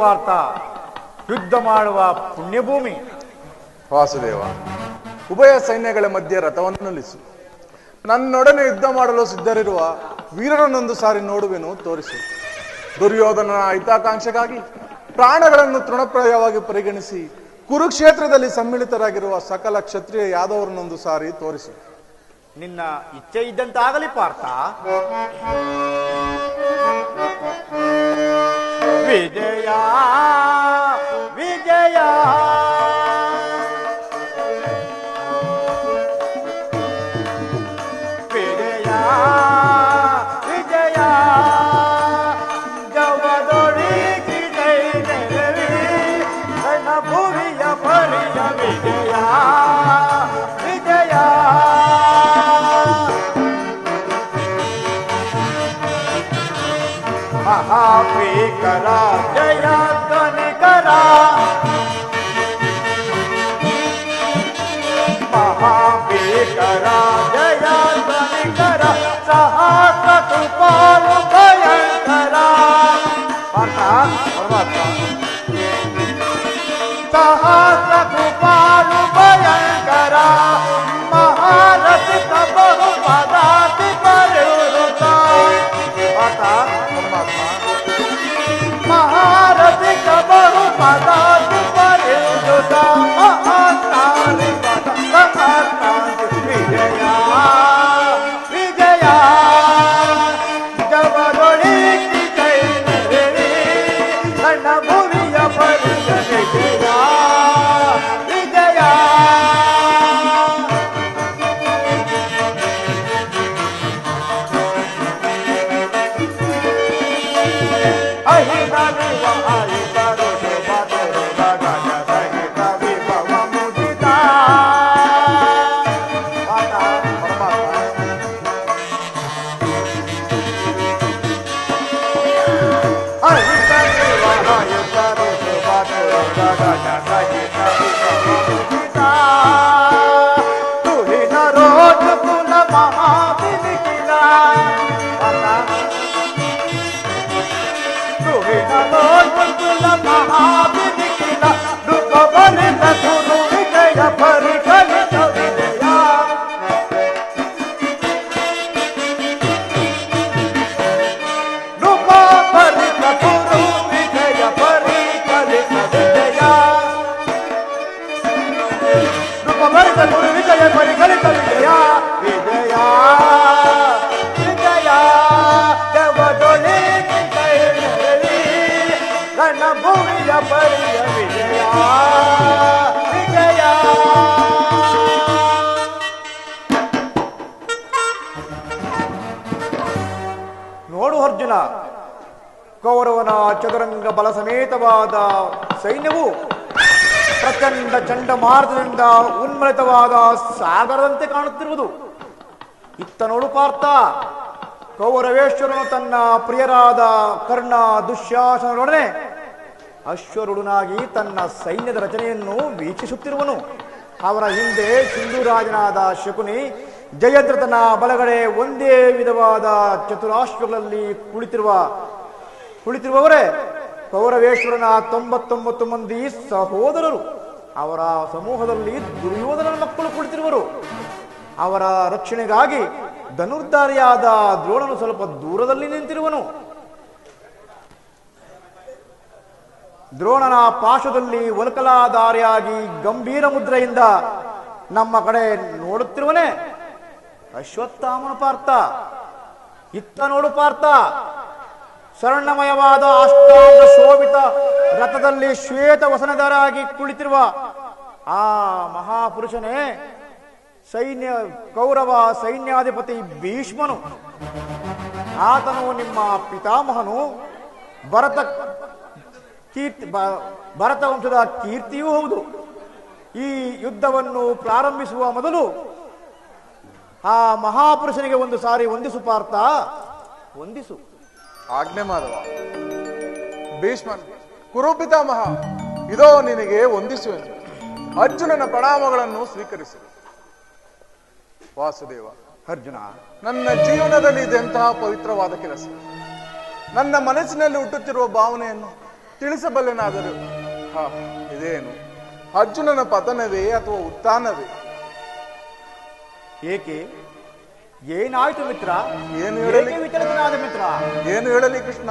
ಪಾರ್ಥ ಯುದ್ಧ ಮಾಡುವ ಪುಣ್ಯಭೂಮಿ. ವಾಸುದೇವ ಉಭಯ ಸೈನ್ಯಗಳ ಮಧ್ಯೆ ರಥವನ್ನು ನಿಲ್ಲಿಸು. ನನ್ನೊಡನೆ ಯುದ್ಧ ಮಾಡಲು ಸಿದ್ಧರಿರುವ ವೀರರನ್ನೊಂದು ಸಾರಿ ನೋಡುವೆನು ತೋರಿಸು. ದುರ್ಯೋಧನನ ಹಿತಾಕಾಂಕ್ಷೆಗಾಗಿ ಪ್ರಾಣಗಳನ್ನು ತೃಣಪ್ರಾಯವಾಗಿ ಪರಿಗಣಿಸಿ ಕುರುಕ್ಷೇತ್ರದಲ್ಲಿ ಸಮ್ಮಿಳಿತರಾಗಿರುವ ಸಕಲ ಕ್ಷತ್ರಿಯ ಯಾದವರನ್ನೊಂದು ಸಾರಿ ತೋರಿಸು. ನಿನ್ನ ಇಚ್ಛೆ ಇದ್ದಂತಾಗಲಿ ಪಾರ್ಥ. ವಿಜಯ करा जया करा सहा कृपाल la la ಅರ್ಜುನ, ಕೌರವನ ಚದುರಂಗ ಬಲ ಸಮೇತವಾದ ಸೈನ್ಯವು ಪ್ರಚಂಡ ಚಂಡಮಾರುತದಿಂದ ಉನ್ಮಳಿತವಾದ ಸಾಗರದಂತೆ ಕಾಣುತ್ತಿರುವುದು. ಇತ್ತ ನೋಡು ಪಾರ್ಥ, ಕೌರವೇಶ್ವರನು ತನ್ನ ಪ್ರಿಯರಾದ ಕರ್ಣ ದುಶ್ಯಾಸನರೊಡನೆ ಅಶ್ವರುಡನಾಗಿ ತನ್ನ ಸೈನ್ಯದ ರಚನೆಯನ್ನು ವೀಕ್ಷಿಸುತ್ತಿರುವನು. ಅವರ ಹಿಂದೆ ಸಿಂಧುರಾಜನಾದ ಶಕುನಿ ಜಯದ್ರಥನ ಬಲಗಡೆ ಒಂದೇ ವಿಧವಾದ ಚತುರಾಶ್ವಗಳಲ್ಲಿ ಕುಳಿತಿರುವ, ಕುಳಿತಿರುವವರೇ, ಕೌರವೇಶ್ವರನ ತೊಂಬತ್ತೊಂಬತ್ತು ಮಂದಿ ಸಹೋದರರು. ಅವರ ಸಮೂಹದಲ್ಲಿ ದುರ್ಯೋಧನನ ಮಕ್ಕಳು ಕುಳಿತಿರುವರು. ಅವರ ರಕ್ಷಣೆಗಾಗಿ ಧನುರ್ಧಾರಿಯಾದ ದ್ರೋಣನು ಸ್ವಲ್ಪ ದೂರದಲ್ಲಿ ನಿಂತಿರುವನು. ದ್ರೋಣನ ಪಾಶದಲ್ಲಿ ಒಲಕಲಾಧಾರಿಯಾಗಿ ಗಂಭೀರ ಮುದ್ರೆಯಿಂದ ನಮ್ಮ ಕಡೆ ನೋಡುತ್ತಿರುವನೇ ಅಶ್ವತ್ಥಾಮನ ಪಾರ್ಥ. ಇತ್ತ ನೋಡು ಪಾರ್ಥ. ಸ್ವರ್ಣಮಯವಾದ ಅಷ್ಟಾಂಗ ಶೋಭಿತ ರಥದಲ್ಲಿ ಶ್ವೇತ ವಸನದರಾಗಿ ಕುಳಿತಿರುವ ಆ ಮಹಾಪುರುಷನೇ ಸೈನ್ಯ, ಕೌರವ ಸೈನ್ಯಾಧಿಪತಿ ಭೀಷ್ಮನು. ಆತನು ನಿಮ್ಮ ಪಿತಾಮಹನು. ಭರತ ಕೀರ್ತಿ ಭರತ ವಂಶದ ಕೀರ್ತಿಯೂ ಹೌದು. ಈ ಯುದ್ಧವನ್ನು ಪ್ರಾರಂಭಿಸುವ ಮೊದಲು ಆ ಮಹಾಪುರುಷನಿಗೆ ಒಂದು ಸಾರಿ ವಂದಿಸು ಪಾರ್ಥ. ವಂದಿಸು ಆಜ್ಞೆ ಮಾಧವ. ಭೀಷ್ಮನ್ ಕುರುಪಿತಾಮಹ ಇದೋ ನಿನಗೆ ವಂದಿಸುವೆನು ಅರ್ಜುನನ ಪ್ರಣಾಮಗಳನ್ನು ಸ್ವೀಕರಿಸು. ವಾಸುದೇವ ಅರ್ಜುನ. ನನ್ನ ಜೀವನದಲ್ಲಿ ಇದೆಂತಹ ಪವಿತ್ರವಾದ ಕೆಲಸ. ನನ್ನ ಮನಸ್ಸಿನಲ್ಲಿ ಹುಟ್ಟುತ್ತಿರುವ ಭಾವನೆಯನ್ನು ತಿಳಿಸಬಲ್ಲೆನಾದರೂ. ಹಾ ಇದೇನು? ಅರ್ಜುನನ ಪತನವೇ ಅಥವಾ ಉತ್ಥಾನವೇ? ಏಕೆ? ಏನಾಯ್ತು ಮಿತ್ರ? ಏನು ಹೇಳಲಿ? ವಿಚಲಿತನಾದ ಮಿತ್ರ? ಏನು ಹೇಳಲಿ ಕೃಷ್ಣ?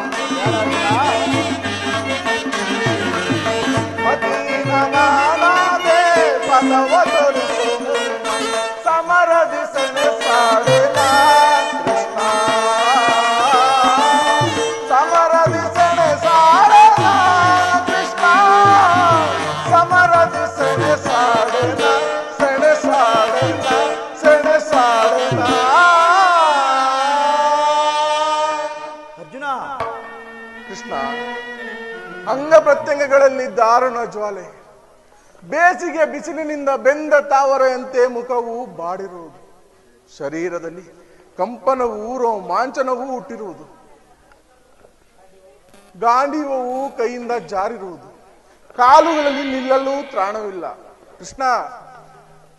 What? ಪ್ರತ್ಯಂಗಗಳಲ್ಲಿ ದಾರುಣ ಜ್ವಾಲೆ. ಬೇಸಿಗೆ ಬಿಸಿಲಿನಿಂದ ಬೆಂದ ತಾವರೆಯಂತೆ ಮುಖವು ಬಾಡಿರುವುದು. ಶರೀರದಲ್ಲಿ ಕಂಪನವೂ ರೋಮಾಂಚನವೂ ಹುಟ್ಟಿರುವುದು. ಗಾಂಡಿವವು ಕೈಯಿಂದ ಜಾರಿರುವುದು. ಕಾಲುಗಳಲ್ಲಿ ನಿಲ್ಲಲು ತ್ರಾಣವಿಲ್ಲ. ಕೃಷ್ಣ,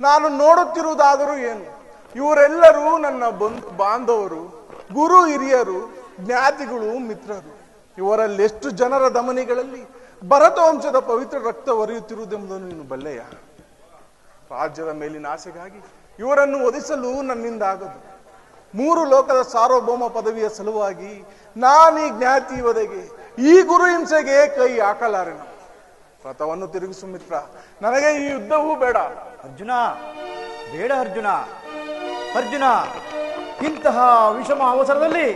ನಾನು ನೋಡುತ್ತಿರುವುದಾದರೂ ಏನು? ಇವರೆಲ್ಲರೂ ನನ್ನ ಬಂಧು, ಬಾಂಧವರು, ಗುರು ಹಿರಿಯರು, ಜ್ಞಾತಿಗಳು, ಮಿತ್ರರು. ಇವರಲ್ಲಿ ಎಷ್ಟು ಜನರ ದಮನಿಗಳಲ್ಲಿ ಭರತ ವಂಶದ ಪವಿತ್ರ ರಕ್ತ ಒರೆಯುತ್ತಿರುವುದೆಂಬುದನ್ನು ನೀನು ಬಲ್ಲೆಯ. ರಾಜ್ಯದ ಮೇಲಿನ ಆಸೆಗಾಗಿ ಇವರನ್ನು ಒದಿಸಲು ನನ್ನಿಂದ ಆಗದು ಮೂರು ಲೋಕದ ಸಾರ್ವಭೌಮ ಪದವಿಯ ಸಲುವಾಗಿ ನಾನೀ ಜ್ಞಾತಿ ಒದಗೆ ಈ ಗುರು ಹಿಂಸೆಗೆ ಕೈ ಹಾಕಲಾರೆನು. ರಥವನ್ನು ತಿರುಗಿಸು ಮಿತ್ರ, ನನಗೆ ಈ ಯುದ್ಧವೂ ಬೇಡ. ಅರ್ಜುನ ಬೇಡ ಅರ್ಜುನ. ಅರ್ಜುನ, ಇಂತಹ ವಿಷಮ ಅವಸರದಲ್ಲಿ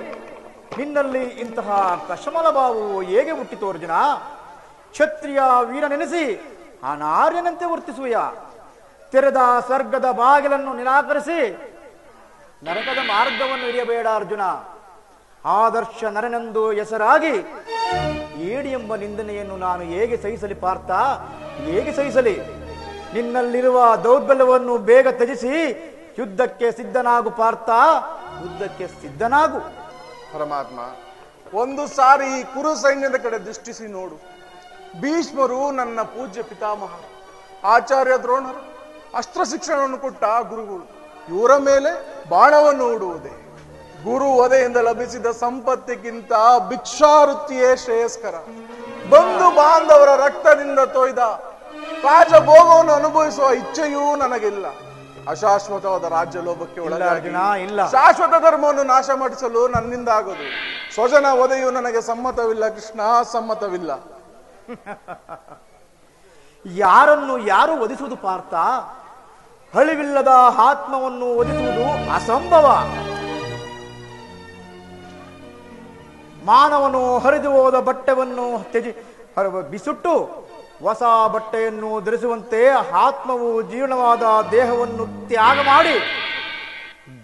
ನಿನ್ನಲ್ಲಿ ಇಂತಹ ಕಶಮಲ ಬಾವು ಹೇಗೆ ಹುಟ್ಟಿತು ಅರ್ಜುನ? ಕ್ಷತ್ರಿಯ ವೀರನೆನೆಸಿ ಅನಾರ್ಯನಂತೆ ವರ್ತಿಸುವೆಯ? ತೆರೆದ ಸ್ವರ್ಗದ ಬಾಗಿಲನ್ನು ನಿರಾಕರಿಸಿ ನರಕದ ಮಾರ್ಗವನ್ನು ಹಿಡಿಯಬೇಡ ಅರ್ಜುನ. ಆದರ್ಶ ನರನೆಂದು ಹೆಸರಾಗಿ ಏಡಿ ಎಂಬ ನಿಂದನೆಯನ್ನು ನಾನು ಹೇಗೆ ಸಹಿಸಲಿ ಪಾರ್ಥ? ಹೇಗೆ ಸಹಿಸಲಿ? ನಿನ್ನಲ್ಲಿರುವ ದೌರ್ಬಲ್ಯವನ್ನು ಬೇಗ ತ್ಯಜಿಸಿ ಯುದ್ಧಕ್ಕೆ ಸಿದ್ಧನಾಗು ಪಾರ್ಥ. ಯುದ್ಧಕ್ಕೆ ಸಿದ್ಧನಾಗು. ಪರಮಾತ್ಮ, ಒಂದು ಸಾರಿ ಕುರು ಸೈನ್ಯದ ಕಡೆ ದೃಷ್ಟಿಸಿ ನೋಡು. ಭೀಷ್ಮರು ನನ್ನ ಪೂಜ್ಯ ಪಿತಾಮಹ ಆಚಾರ್ಯ ದ್ರೋಣರು ಅಸ್ತ್ರ ಶಿಕ್ಷಣವನ್ನು ಕೊಟ್ಟ ಗುರುಗಳು. ಇವರ ಮೇಲೆ ಬಾಣವನ್ನು ಹೂಡುವುದೇ. ಗುರು ವಧೆಯಿಂದ ಲಭಿಸಿದ ಸಂಪತ್ತಿಗಿಂತ ಭಿಕ್ಷಾವೃತ್ತಿಯೇ ಶ್ರೇಯಸ್ಕರ. ಬಂಧು ಬಾಂಧವರ ರಕ್ತದಿಂದ ತೊಯ್ದ ರಾಜಭೋಗವನ್ನು ಅನುಭವಿಸುವ ಇಚ್ಛೆಯೂ ನನಗಿಲ್ಲ. ಅಶಾಶ್ವತವಾದ ರಾಜ್ಯ ಲೋಭಕ್ಕೆ ಒಳಗಾಗಿ ಇಲ್ಲ. ಶಾಶ್ವತ ಧರ್ಮವನ್ನು ನಾಶ ಮಾಡಿಸಲು ನನ್ನಿಂದ ಆಗೋದು ಸ್ವಜನ ವಧೆಯು ನನಗೆ ಸಮ್ಮತವಿಲ್ಲ ಕೃಷ್ಣ ಸಮ್ಮತವಿಲ್ಲ. ಯಾರನ್ನು ಯಾರು ಒದಿಸುವುದು ಪಾರ್ಥ? ಹಳಿವಿಲ್ಲದ ಆತ್ಮವನ್ನು ಒದಿಸುವುದು ಅಸಂಭವ. ಮಾನವನು ಹರಿದು ಹೋದ ಬಟ್ಟೆವನ್ನು ತ್ಯಜಿ ಬಿಸುಟ್ಟು ಹೊಸ ಬಟ್ಟೆಯನ್ನು ಧರಿಸುವಂತೆ ಆತ್ಮವು ಜೀರ್ಣವಾದ ದೇಹವನ್ನು ತ್ಯಾಗ ಮಾಡಿ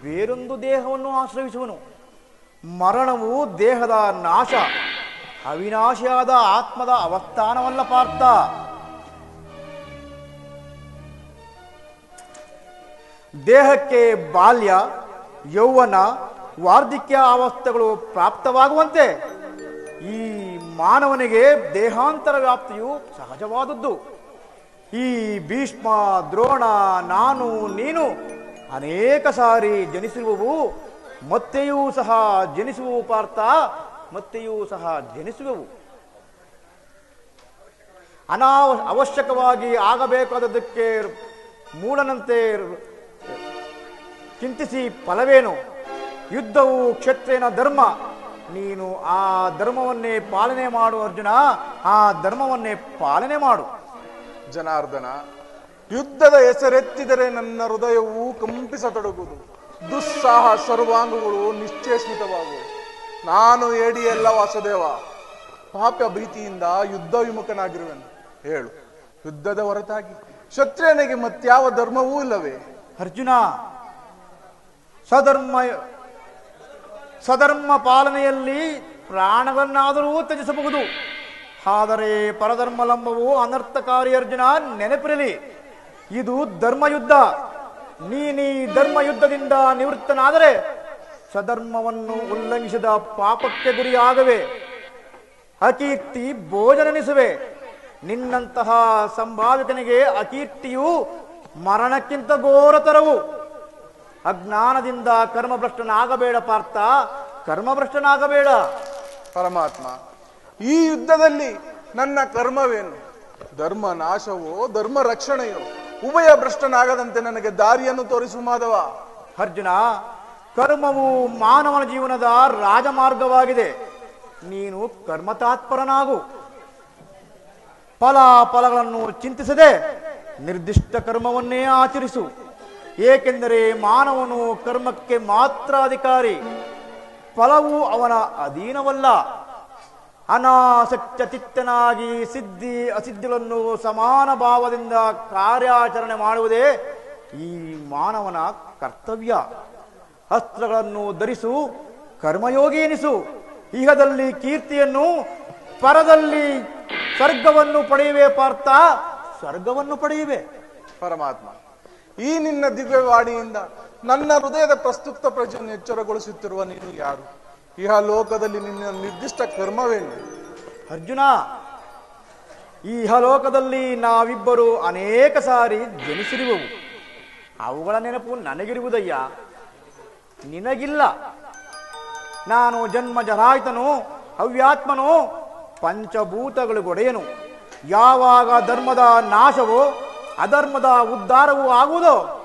ಬೇರೊಂದು ದೇಹವನ್ನು ಆಶ್ರಯಿಸುವನು. ಮರಣವು ದೇಹದ ನಾಶ. ಅವಿನಾಶಿಯಾದ ಆತ್ಮದ ಅವಸ್ಥಾನವಲ್ಲ ಪಾರ್ಥ. ದೇಹಕ್ಕೆ ಬಾಲ್ಯ, ಯೌವನ, ವಾರ್ಧಿಕ್ಯ ಅವಸ್ಥೆಗಳು ಪ್ರಾಪ್ತವಾಗುವಂತೆ ಈ ಮಾನವನಿಗೆ ದೇಹಾಂತರ ವ್ಯಾಪ್ತಿಯು ಸಹಜವಾದದ್ದು. ಈ ಭೀಷ್ಮ, ದ್ರೋಣ, ನಾನು, ನೀನು ಅನೇಕ ಸಾರಿ ಜನಿಸಿರುವವು, ಮತ್ತೆಯೂ ಸಹ ಜನಿಸುವ ಪಾರ್ಥ. ಮತ್ತೆಯೂ ಸಹ ಜನಿಸುವವು ಅನಾವ ಅವಶ್ಯಕವಾಗಿ ಆಗಬೇಕಾದದಕ್ಕೆ ಮೂಡನಂತೆ ಚಿಂತಿಸಿ ಫಲವೇನು? ಯುದ್ಧವು ಕ್ಷತ್ರಿಯನ ಧರ್ಮ. ನೀನು ಆ ಧರ್ಮವನ್ನೇ ಪಾಲನೆ ಮಾಡು ಅರ್ಜುನ. ಆ ಧರ್ಮವನ್ನೇ ಪಾಲನೆ ಮಾಡು. ಜನಾರ್ದನ, ಯುದ್ಧದ ಹೆಸರೆತ್ತಿದರೆ ನನ್ನ ಹೃದಯವು ಕಂಪಿಸತೊಡಗುವುದು. ದುಸ್ಸಾಹ ಸರ್ವಾಂಗಗಳು ನಿಶ್ಚೇಷ್ಮಿತವಾಗುವು ನಾನು ಏಡಿಯಲ್ಲ ವಾಸುದೇವ. ಪಾಪ ಭೀತಿಯಿಂದ ಯುದ್ಧ ವಿಮುಖನಾಗಿರುವೆನು. ಹೇಳು. ಯುದ್ಧದ ಹೊರತಾಗಿ. ಕ್ಷತ್ರಿಯನಿಗೆ ಮತ್ಯಾವ ಧರ್ಮವೂ ಇಲ್ಲವೇ? ಅರ್ಜುನ ಸಧರ್ಮ ಸಧರ್ಮ ಪಾಲನೆಯಲ್ಲಿ ಪ್ರಾಣವನ್ನಾದರೂ ತ್ಯಜಿಸಬಹುದು. ಆದರೆ ಪರಧರ್ಮಲಂಬವು ಅನರ್ಥಕಾರಿ ಅರ್ಜುನ, ನೆನಪಿರಲಿ. ಇದು ಧರ್ಮಯುದ್ಧ. ನೀನೀ ಧರ್ಮಯುದ್ಧದಿಂದ ನಿವೃತ್ತನಾದರೆ ಸಧರ್ಮವನ್ನು ಉಲ್ಲಂಘಿಸಿದ ಪಾಪಕ್ಕೆ ಗುರಿಯಾಗವೆ ಅಕೀರ್ತಿ ಭೋಜನೆನಿಸುವೆ. ನಿನ್ನಂತಹ ಸಂಭಾವಿತನಿಗೆ ಅಕೀರ್ತಿಯು ಮರಣಕ್ಕಿಂತ ಘೋರತರವು ಅಜ್ಞಾನದಿಂದ ಕರ್ಮಭ್ರಷ್ಟನಾಗಬೇಡ ಪಾರ್ಥ ಕರ್ಮಭ್ರಷ್ಟನಾಗಬೇಡ. ಪರಮಾತ್ಮ ಈ ಯುದ್ಧದಲ್ಲಿ ನನ್ನ ಕರ್ಮವೇನು? ಧರ್ಮ ನಾಶವೋ ಧರ್ಮ ರಕ್ಷಣೆಯೋ? ಉಭಯ ಭ್ರಷ್ಟನಾಗದಂತೆ ನನಗೆ ದಾರಿಯನ್ನು ತೋರಿಸು ಮಾಧವ. ಅರ್ಜುನ ಕರ್ಮವು ಮಾನವನ ಜೀವನದ ರಾಜಮಾರ್ಗವಾಗಿದೆ. ನೀನು ಕರ್ಮತಾತ್ಪರನಾಗು. ಫಲ ಫಲಗಳನ್ನು ಚಿಂತಿಸದೆ ನಿರ್ದಿಷ್ಟ ಕರ್ಮವನ್ನೇ ಆಚರಿಸು. ಏಕೆಂದರೆ ಮಾನವನು ಕರ್ಮಕ್ಕೆ ಮಾತ್ರ ಅಧಿಕಾರಿ. ಫಲವು ಅವನ ಅಧೀನವಲ್ಲ. ಅನಾಸಕ್ತ ಚಿತ್ತನಾಗಿ ಸಿದ್ಧಿ ಅಸಿದ್ಧಿಗಳನ್ನು ಸಮಾನ ಭಾವದಿಂದ ಕಾರ್ಯಾಚರಣೆ ಮಾಡುವುದೇ ಈ ಮಾನವನ ಕರ್ತವ್ಯ. ಅಸ್ತ್ರಗಳನ್ನು ಧರಿಸು ಕರ್ಮಯೋಗಿ ಎನಿಸು. ಇಹದಲ್ಲಿ ಕೀರ್ತಿಯನ್ನು ಪರದಲ್ಲಿ ಸ್ವರ್ಗವನ್ನು ಪಡೆಯುವೆ ಪಾರ್ಥ ಸ್ವರ್ಗವನ್ನು ಪಡೆಯುವೆ. ಪರಮಾತ್ಮ ಈ ನಿನ್ನ ದಿವ್ಯವಾಣಿಯಿಂದ ನನ್ನ ಹೃದಯದ ಪ್ರಸ್ತುತ ಪ್ರಜೆಯನ್ನು ಎಚ್ಚರಗೊಳಿಸುತ್ತಿರುವ ನೀನು ಯಾರು? ಇಹ ಲೋಕದಲ್ಲಿ ನಿನ್ನ ನಿರ್ದಿಷ್ಟ ಕರ್ಮವೇನು? ಅರ್ಜುನ ಈ ಇಹಲೋಕದಲ್ಲಿ ನಾವಿಬ್ಬರು ಅನೇಕ ಸಾರಿ ಜನಿಸಿರುವವು. ಅವುಗಳ ನೆನಪು ನನಗಿರುವುದಯ್ಯ. ನಿನಗಿಲ್ಲ. ನಾನು ಜನ್ಮ ಜರಾಯ್ತನು ಹವ್ಯಾತ್ಮನು ಪಂಚಭೂತಗಳಿಗೊಡೆಯನು ಯಾವಾಗ ಧರ್ಮದ ನಾಶವೋ, ಅಧರ್ಮದ ಉದ್ಧಾರವೂ ಆಗುವುದೋ,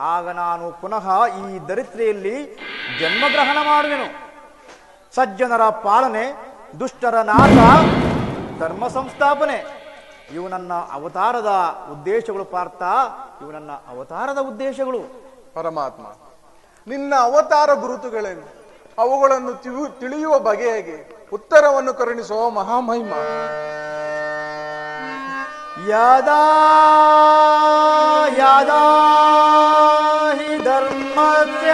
ಆಗ ನಾನು ಪುನಃ ಈ ದರಿದ್ರೆಯಲ್ಲಿ ಜನ್ಮಗ್ರಹಣ ಮಾಡುವೆನು. ಸಜ್ಜನರ ಪಾಲನೆ, ದುಷ್ಟರ ನಾಶ, ಧರ್ಮ ಸಂಸ್ಥಾಪನೆ. ಇವು ನನ್ನ ಅವತಾರದ ಉದ್ದೇಶಗಳು ಪಾರ್ಥ, ಇವು ನನ್ನ ಅವತಾರದ ಉದ್ದೇಶಗಳು. ಪರಮಾತ್ಮ. ನಿನ್ನ ಅವತಾರ ಗುರುತುಗಳೇನು? ಅವುಗಳನ್ನು ತಿಳು- ತಿಳಿಯುವ ಬಗೆ ಹೇಗೆ? ಉತ್ತರವನ್ನು ಕರುಣಿಸುವ ಮಹಾಮಹಿಮ. ಯದಾ, ಯಾದ ಹಿ ಧರ್ಮಸ್ಯ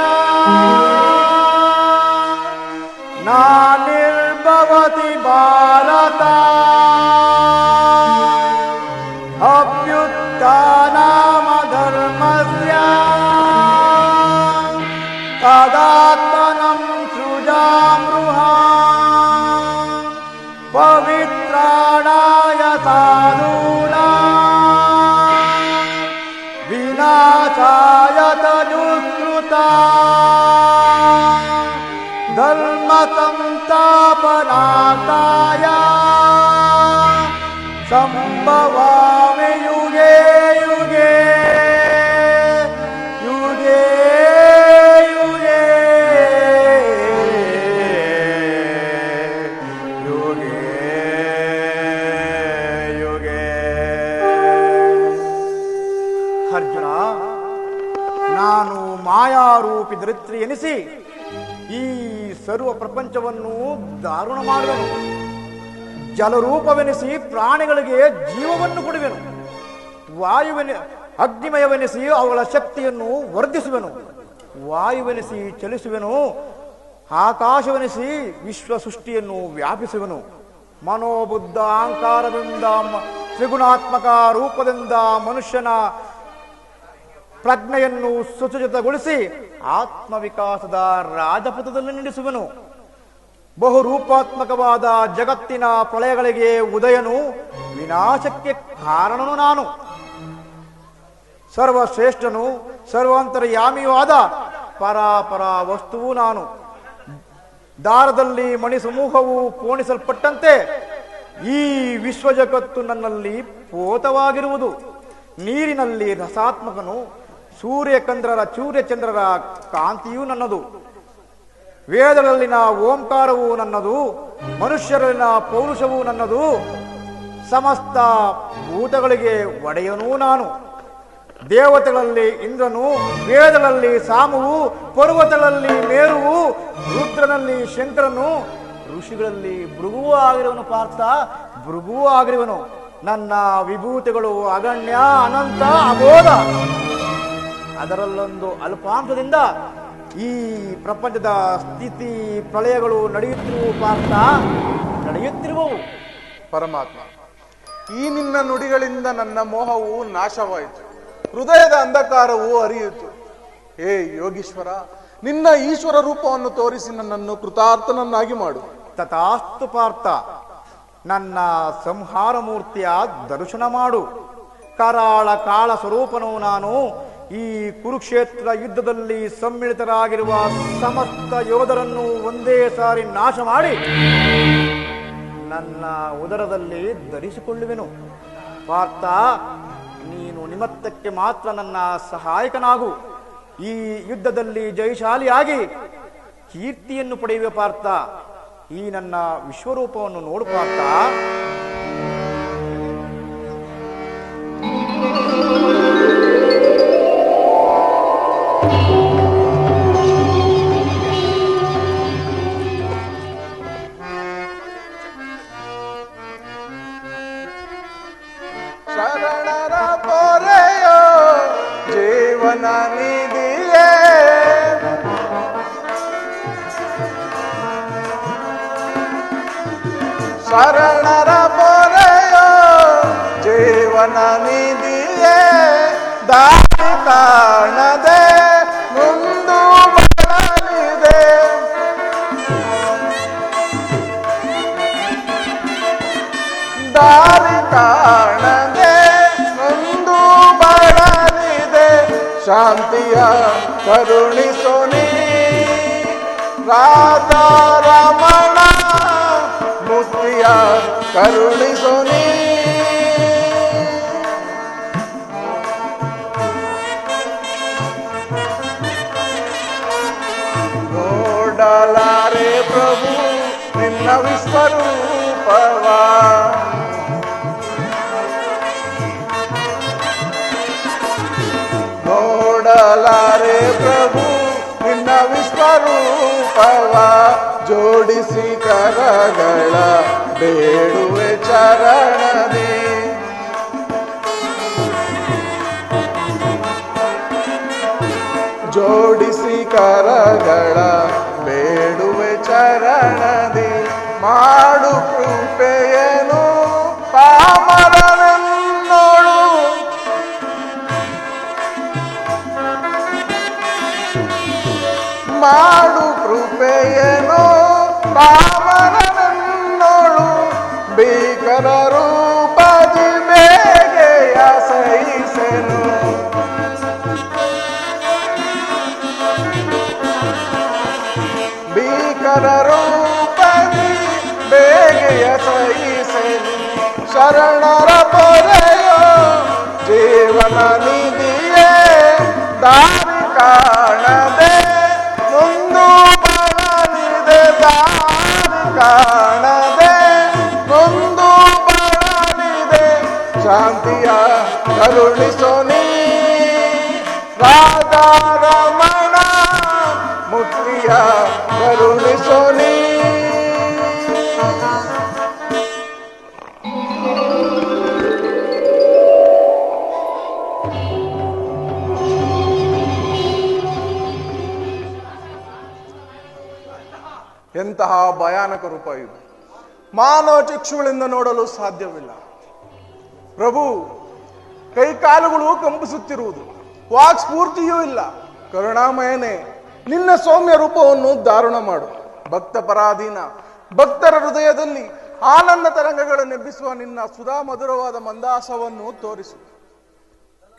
तदात्मनं सृजामृहा पवित्राणाय साधूना विनाशाय तदनुसृता धर्मसं तापनाताय ಮಾಯಾರೂಪಿ ಧರಿತ್ರಿ ಎನಿಸಿ ಈ ಸರ್ವ ಪ್ರಪಂಚವನ್ನು ದಾರುಣ ಮಾಡುವೆನು ಜಲರೂಪವೆನಿಸಿ ಪ್ರಾಣಿಗಳಿಗೆ ಜೀವವನ್ನು ಕೊಡುವೆನು. ವಾಯುವೆನ, ಅಗ್ನಿಮಯವೆನಿಸಿ ಅವುಗಳ ಶಕ್ತಿಯನ್ನು ವರ್ಧಿಸುವೆನು. ವಾಯುವೆನಿಸಿ ಚಲಿಸುವೆನು. ಆಕಾಶವೆನಿಸಿ ವಿಶ್ವ ಸೃಷ್ಟಿಯನ್ನು ವ್ಯಾಪಿಸುವೆನು. ಮನೋಬುದ್ಧ ಅಹಂಕಾರದಿಂದ ತ್ರಿಗುಣಾತ್ಮಕ ರೂಪದಿಂದ ಮನುಷ್ಯನ ಪ್ರಜ್ಞೆಯನ್ನು ಸುಸಜ್ಜಿತಗೊಳಿಸಿ ಆತ್ಮವಿಕಾಸದ ರಾಜಪಥದಲ್ಲಿ ನಡೆಸುವನು. ಬಹುರೂಪಾತ್ಮಕವಾದ ಜಗತ್ತಿನ ಪ್ರಳಯಗಳಿಗೆ ಉದಯನು ವಿನಾಶಕ್ಕೆ ಕಾರಣನು ನಾನು. ಸರ್ವಶ್ರೇಷ್ಠನು, ಸರ್ವಾಂತರ್ಯಾಮಿಯೂ ಆದ ಪರಾಪರ ವಸ್ತುವು ನಾನು. ದಾರದಲ್ಲಿ ಮಣಿ ಸಮೂಹವು ಪೋಣಿಸಲ್ಪಟ್ಟಂತೆ ಈ ವಿಶ್ವ ಜಗತ್ತು ನನ್ನಲ್ಲಿ ಪೋತವಾಗಿರುವುದು. ನೀರಿನಲ್ಲಿ ರಸಾತ್ಮಕನು ಸೂರ್ಯಚಂದ್ರರ ಸೂರ್ಯಚಂದ್ರರ ಕಾಂತಿಯೂ ನನ್ನದು. ವೇದಗಳಲ್ಲಿನ ಓಂಕಾರವು ನನ್ನದು, ಮನುಷ್ಯರಲ್ಲಿನ ಪೌರುಷವು ನನ್ನದು, ಸಮಸ್ತ ಭೂತಗಳಿಗೆ ಒಡೆಯನೂ ನಾನು. ದೇವತೆಗಳಲ್ಲಿ ಇಂದ್ರನು, ವೇದಗಳಲ್ಲಿ ಸಾಮುವು, ಪರ್ವತಗಳಲ್ಲಿ ಮೇರುವು, ರುದ್ರನಲ್ಲಿ ಶಂಕರನು, ಋಷಿಗಳಲ್ಲಿ ಭೃಗುವೂ ಆಗಿರುವನು ಪಾರ್ಥ, ಭೃಗುವೂ ಆಗಿರುವನು. ನನ್ನ ವಿಭೂತಿಗಳು ಅಗಣ್ಯ, ಅನಂತ, ಅಬೋಧ. ಅದರಲ್ಲೊಂದು ಅಲ್ಪಾಂಶದಿಂದ ಈ ಪ್ರಪಂಚದ ಸ್ಥಿತಿ ಪ್ರಳಯಗಳು ನಡೆಯುತ್ತಿರುವ ಪಾರ್ಥ ನಡೆಯುತ್ತಿರುವವು. ಪರಮಾತ್ಮ ಈ ನಿನ್ನ ನುಡಿಗಳಿಂದ ನನ್ನ ಮೋಹವು ನಾಶವಾಯಿತು. ಹೃದಯದ ಅಂಧಕಾರವು ಅರಿಯಿತು ಹೇ ಯೋಗೀಶ್ವರ ನಿನ್ನ ಈಶ್ವರ ರೂಪವನ್ನು ತೋರಿಸಿ ನನ್ನನ್ನು ಕೃತಾರ್ಥನನ್ನಾಗಿ ಮಾಡು. ತಥಾಸ್ತು ಪಾರ್ಥ ನನ್ನ ಸಂಹಾರ ಮೂರ್ತಿಯ ದರ್ಶನ ಮಾಡು. ಕರಾಳ ಕಾಳ ಸ್ವರೂಪನು ನಾನು ಈ ಕುರುಕ್ಷೇತ್ರ ಯುದ್ಧದಲ್ಲಿ ಸಮ್ಮಿಳಿತರಾಗಿರುವ ಸಮಸ್ತ ಯೋಧರನ್ನು ಒಂದೇ ಸಾರಿ ನಾಶ ಮಾಡಿ ನನ್ನ ಉದರದಲ್ಲಿ ಧರಿಸಿಕೊಳ್ಳುವೆನು. ಪಾರ್ಥ, ನೀನು ನಿಮತ್ತಕ್ಕೆ ಮಾತ್ರ ನನ್ನ ಸಹಾಯಕನಾಗು. ಈ ಯುದ್ಧದಲ್ಲಿ ಜಯಶಾಲಿಯಾಗಿ ಕೀರ್ತಿಯನ್ನು ಪಡೆಯುವ ಪಾರ್ಥ. ಈ ನನ್ನ ವಿಶ್ವರೂಪವನ್ನು ನೋಡು ಪಾರ್ಥ. ಶರಣರ ಪೊರೆಯೋ ಜೀವನ ನಿಧಿಯೇ ಶರಣರ ಪೊರೆಯೋ ಜೀವನ ನಿಧಿಯೇ ದಾರಿ ಕಾಣದೆ కరుణితోనే రాధా రమణ ముత్య కరుణితోనే ಜೋಡಿಸಿ ಕರಗಳ ಬೇಡುವೆ ಚರಣದಿ ಜೋಡಿಸಿ ಕರಗಳ ಬೇಡುವೆ ಚರಣದಿ ಮಾಡು ಕೃಪೆಯನು ಪಾಮರನನ್ನೋಳು ಭೀಕರ ರೂಪದಿ ಬೇಗೆಯ ಸಹಿಸೆನು ಭೀಕರ ರೂಪದಿ ಬೇಗೆಯ ಸಹಿಸೆನು ಶರಣರ ಪೊರೆಯೋ ಮಾನವ ಚಕ್ಷುಗಳಿಂದ ನೋಡಲು ಸಾಧ್ಯವಿಲ್ಲ. ಪ್ರಭು ಕೈಕಾಲುಗಳು ಕಂಪಿಸುತ್ತಿರುವುದು. ವಾಕ್ ಸ್ಫೂರ್ತಿಯೂ ಇಲ್ಲ. ಕರುಣಾಮಯನೇ, ನಿನ್ನ ಸೌಮ್ಯ ರೂಪವನ್ನು ದಾರುಣ ಮಾಡು. ಭಕ್ತ ಪರಾಧೀನ, ಭಕ್ತರ ಹೃದಯದಲ್ಲಿ ಆನಂದ ತರಂಗಗಳ ನೆಬ್ಬಿಸುವ ನಿನ್ನ ಸುಧಾ ಮಧುರವಾದ ಮಂದಾಸವನ್ನು ತೋರಿಸು.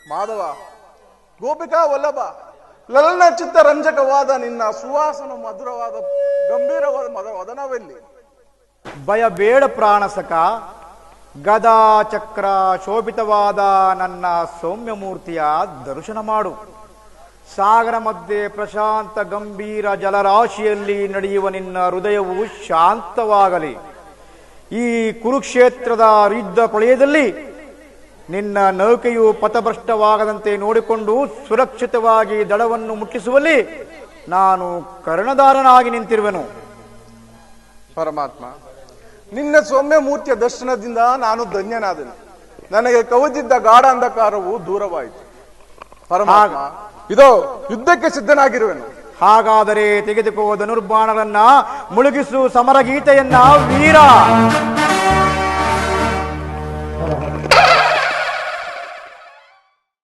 ಮಾಧವ, ಗೋಪಿಕಾ ವಲ್ಲಭ, ಲಲನ ಚಿತ್ತ ರಂಜಕವಾದ ನಿನ್ನ ಸುವಾಸನ ಮಧುರವಾದ ಗಂಭೀರವಾದ ಮದ ವದನವೆಲ್ಲಿ ಭಯ ಬೇಡ ಪ್ರಾಣಸಕ ಗದಾ ಚಕ್ರ ಶೋಭಿತವಾದ ನನ್ನ ಸೌಮ್ಯ ಮೂರ್ತಿಯ ದರ್ಶನ ಮಾಡು. ಸಾಗರ ಮಧ್ಯೆ ಪ್ರಶಾಂತ ಗಂಭೀರ ಜಲರಾಶಿಯಲ್ಲಿ ನಡೆಯುವ ನಿನ್ನ ಹೃದಯವು ಶಾಂತವಾಗಲಿ. ಈ ಕುರುಕ್ಷೇತ್ರದ ಯುದ್ಧ ಪ್ರಳಯದಲ್ಲಿ ನಿನ್ನ ನೌಕೆಯು ಪಥಭ್ರಷ್ಟವಾಗದಂತೆ ನೋಡಿಕೊಂಡು ಸುರಕ್ಷಿತವಾಗಿ ದಡವನ್ನು ಮುಟ್ಟಿಸುವಲ್ಲಿ ನಾನು ಕರ್ಣಧಾರನಾಗಿ ನಿಂತಿರುವೆನು. ಪರಮಾತ್ಮ ನಿನ್ನ ಸೌಮ್ಯ ಮೂರ್ತಿಯ ದರ್ಶನದಿಂದ ನಾನು ಧನ್ಯನಾದೆನು. ನನಗೆ ಕವಿದಿದ್ದ ಗಾಢ ಅಂಧಕಾರವು ದೂರವಾಯಿತು. ಪರಮಾತ್ಮ ಇದೋ ಯುದ್ಧಕ್ಕೆ ಸಿದ್ಧನಾಗಿರುವೆನು. ಹಾಗಾದರೆ ತೆಗೆದುಕೋ ಧನುರ್ಬಾಣರನ್ನ ಮುಳುಗಿಸು ಸಮರ ಗೀತೆಯನ್ನ ವೀರ.